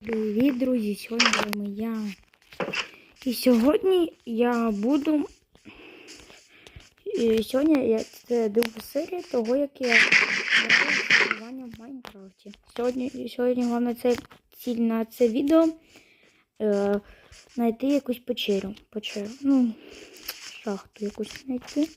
Привіт, друзі! Сьогодні з я. І сьогодні я буду. І сьогодні я це друга серія того, як я граю в Майнкрафті. Сьогодні, сьогодні головна це, ціль на це відео е, знайти якусь печерю. Печеру. Ну, шахту якусь знайти.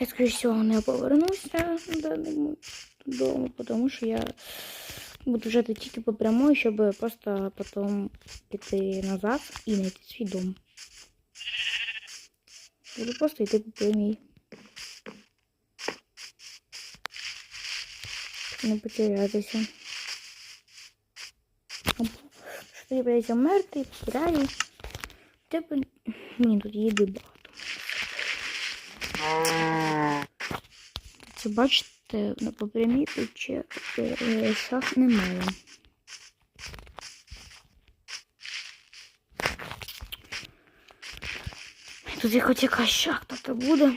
Я, скоріше всього, не повернуся додому, додому, тому що я буду вже тільки по прямой, щоб просто потім піти назад і знайти свій дом. Буду просто йти по прямій. Не потерятися. Оп. Що я придеться вмерти, потеряю. Тебе мені тут їди багато. Це бачите, на попрямій тут ще е, шах немає. Тут якось якась шахта то буде.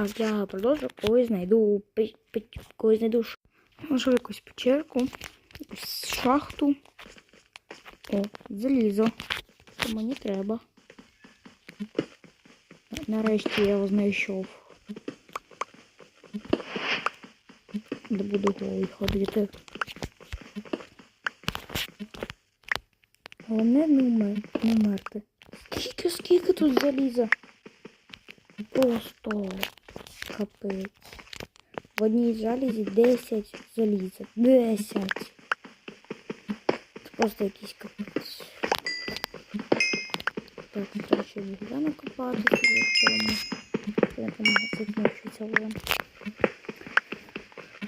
Так, я продовжу, коли знайду коли знайду можу якусь печерку, якусь шахту. О, залізо. Це мені треба. Нарешті я його знайшов. Де буду голий ходити. Головне не вмер, не вмерти. Скільки, скільки тут заліза? Просто капець. В одній залізі 10 заліза. 10. Це просто якийсь капець. Так, треба ще вугля накопати собі вдома. Я там закінчується вон.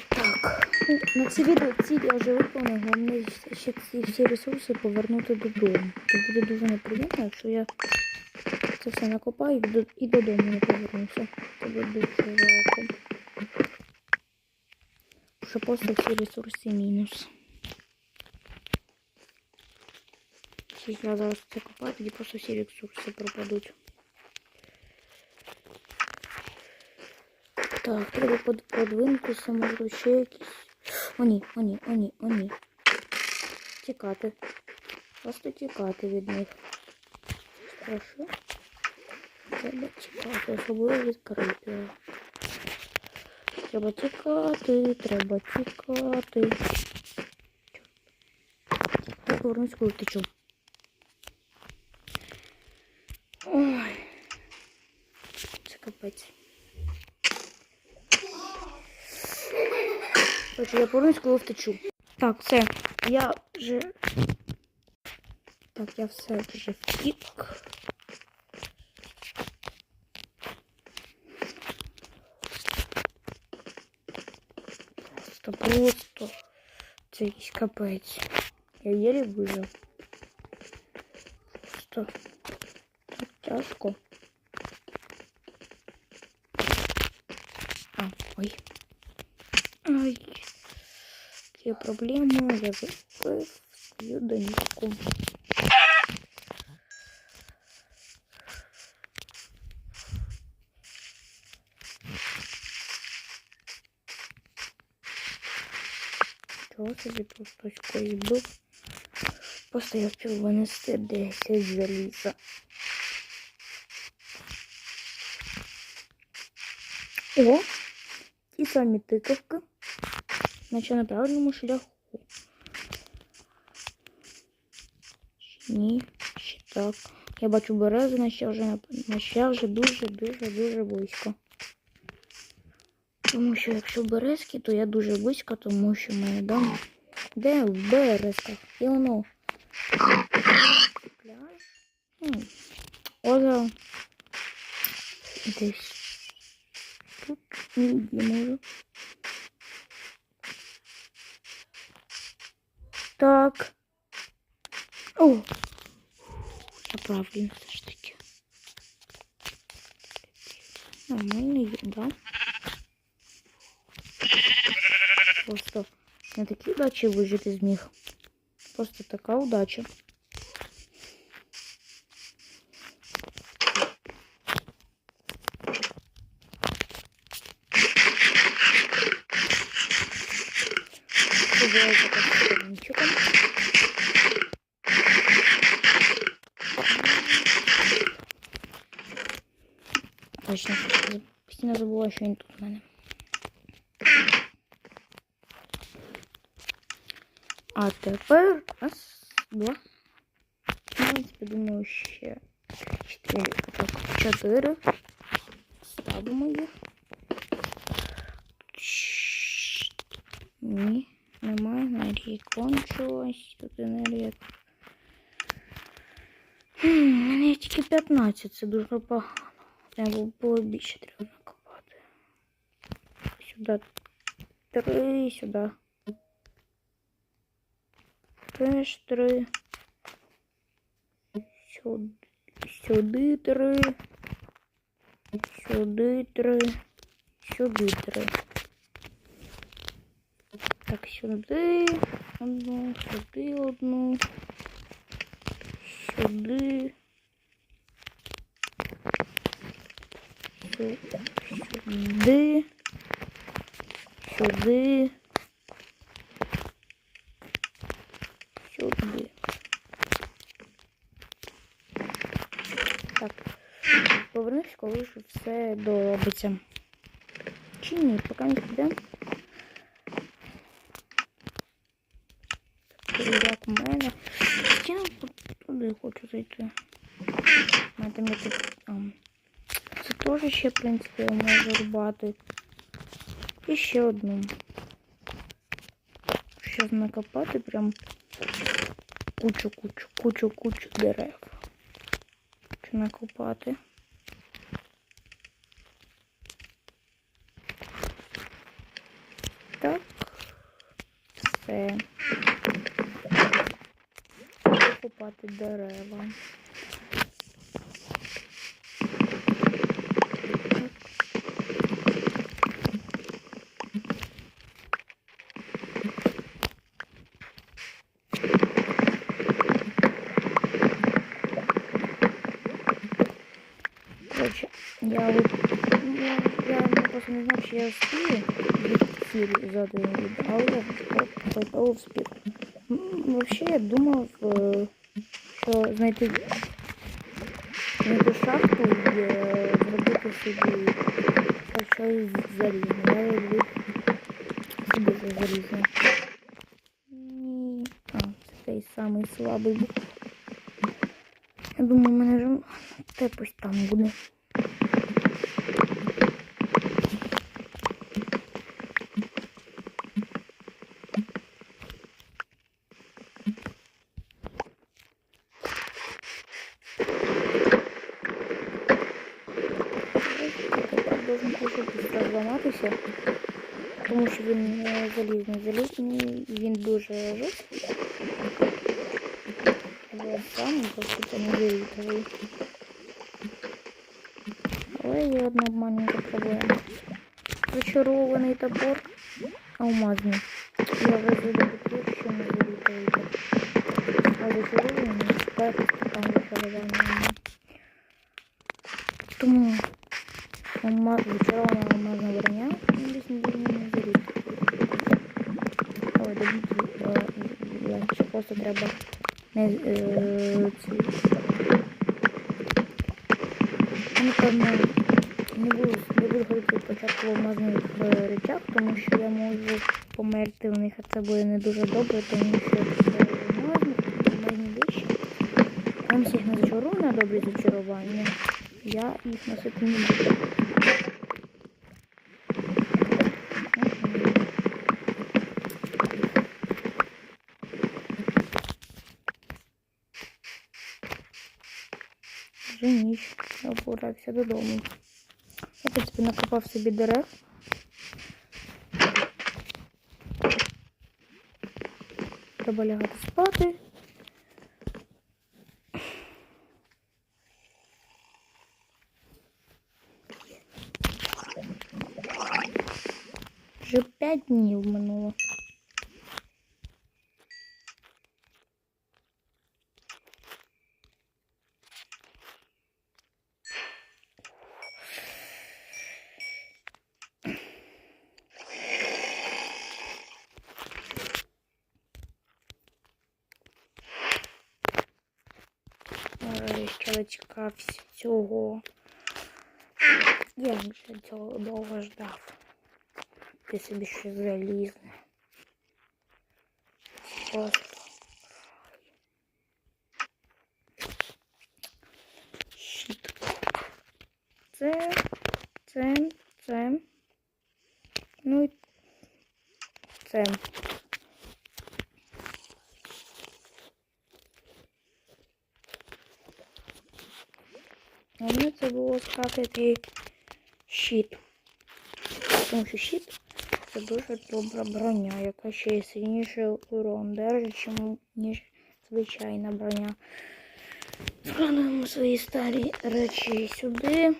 Так, на це відео ціль я вже виконаю. Головне ще ці всі ресурси повернути додому. Це буде дуже неприємно, якщо я це все накопаю і до- додому не повернуся. Це буде жалко. Що просто всі ресурси мінус. Якщо я зараз це копаю, тоді просто всі ресурси пропадуть. Так, треба под, може ще якісь. О ні, о ні, о ні, о ні. Тікати. Просто тікати від них. Хорошо. Треба тікати, особливо від крипера. Треба тікати, треба тікати. Я повернусь, коли втечу. Ой. Це капець. Короче, я повернусь, коли втечу. Так, все. Я вже. Так, я все вже втік. Просто просто. Це якийсь капець. Я єлі вижив. Просто так тяжко. А, ой. Ай. Є проблеми, я випив свою доньку. Тут хтось когось? Просто я встиг винести 10 заліза. О! Ті самі тикавки. Наче на правильному шляху. Ні, ще так. Я бачу березу, наче вже, наче вже дуже-дуже-дуже близько. Тому що якщо березки, то я дуже близько, тому що мене дом. Де в березках? І воно. Пляж. Озеро. Десь тут не можу. Так. О! Направлено все ж таки. Нормально да? Просто на такій удачі вижити зміг. Просто така удача. Буває така з камінчиком. Точно, постійно забула, що він тут у мене. А тепер раз, два. Ну, в принципі, думаю, ще чотири. Так, чотири. Ставимо їх. Чш. Ні, немає енергії. Кончилась. Тут енергія. Хм, у мене є тільки 15, це дуже погано. Треба було більше треба накопати. Сюди три, сюди. Теж три. Сюди, сюди три. Сюди три. Сюди три. Так, сюди одну, сюди одну. Сюди. Сю- Сюди. Сюди. Сюди. Так. Повернусь, коли вже все доробиться. Чи ні, поки не підемо. Як в мене. Я туди хочу зайти. У мене там є тут. Це теж ще, в принципі, можу рубати. І ще одну. Щас накопати прям кучу, кучу, кучу, кучу дерев. Накопати. Так. Все. Копати дерева. Короче, я вот я, я просто не знаю, чи я встигну від цілі за один відео, але я попав встиг. Вообще я думав, е, що знайти знайти шахту і е, зробити собі щось залізне. Я роблю собі це залізне. А, це той самий слабий. Я думаю, у мене ж тепось там буде. Розламатися, тому що він залізний. Залізний, він дуже жорсткий. Сам просто не вирітовий. Але є одна маленька проблема. Зачарований топор алмазний. Я везу до що не вирітовий. А зачарований перший там зачарування. Тому алмаз, зачарована броня, десь не зарізати. Ой, добіть, е, ще просто треба не е, ці. Не буду, не буду ходити спочатку алмазних е, речах, тому що я можу померти в них, а це буде не дуже добре, тому що це алмазні, алмазні вещі. Там всіх не зачарую на добрі зачарування. Я їх носити не буду. вже ніч. Я порався додому. Я, в принципі, накопав собі дерев. Треба лягати спати. Вже п'ять днів минуло. Дочекався цього. Я вже цього довго ждав. Ти собі ще залізне. Просто. Щит. Це, це, це. Ну і це. Головне це скрафтити щит. Тому що щит це дуже добра броня, яка ще й сильніший урон чим, ніж звичайна броня. Складуємо свої старі речі сюди.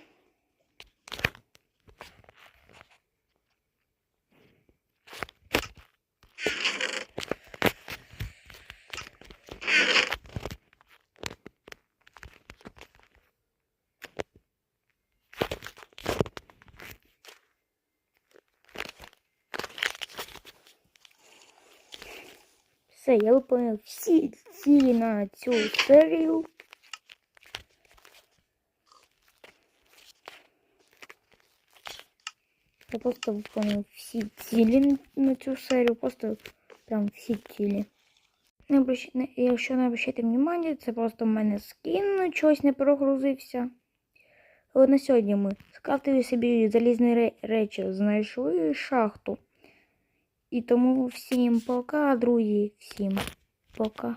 Все, я виповнив всі цілі на цю серію. Я просто виконав всі цілі на цю серію, просто прям всі цілі. Не обращ... не... Якщо не обращайте внимання, це просто в мене скін чогось не прогрузився. От на сьогодні ми скрафтили собі залізні ре- речі, знайшли шахту. І тому всім пока, друзі, всім пока.